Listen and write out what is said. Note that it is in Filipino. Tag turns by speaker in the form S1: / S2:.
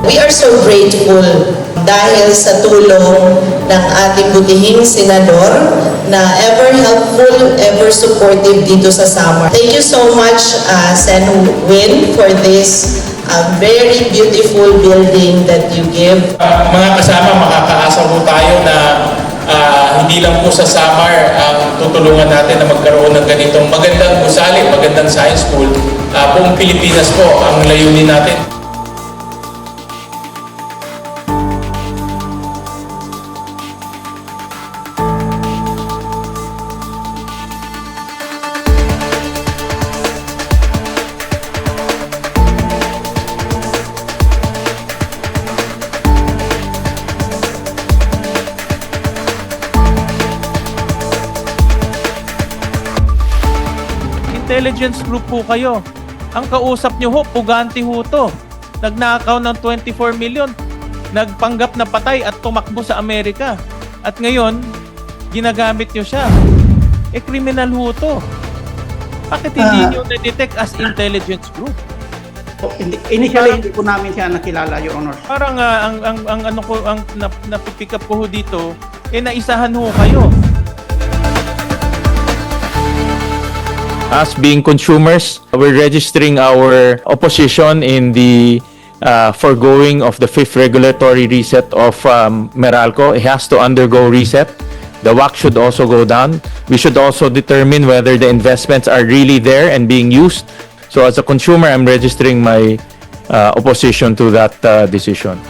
S1: We are so grateful dahil sa tulong ng ating butihing senador na ever helpful, ever supportive dito sa Samar. Thank you so much, uh, Sen Win, for this uh, very beautiful building that you give.
S2: Ah, mga kasama, makakaasa po tayo na ah, hindi lang po sa Samar ang tutulungan natin na magkaroon ng ganitong magandang gusali, magandang science school. Ah, buong Pilipinas po ang layunin natin.
S3: Intelligence group po kayo. Ang kausap nyo ho, pugante ho to. Nagnakaw ng 24 million. Nagpanggap na patay at tumakbo sa Amerika. At ngayon, ginagamit nyo siya. Eh, criminal ho to. Bakit hindi
S4: Ah.
S3: nyo na-detect as intelligence group?
S4: Hindi- Initially, hindi po namin siya nakilala, Your Honor.
S3: Parang ah, ang, ang, ang ano ko, ang nap, napipick up ko ho dito, eh naisahan ho kayo.
S5: As being consumers, we're registering our opposition in the uh, foregoing of the fifth regulatory reset of um, Meralco. It has to undergo reset. The WACC should also go down. We should also determine whether the investments are really there and being used. So as a consumer, I'm registering my uh, opposition to that uh, decision.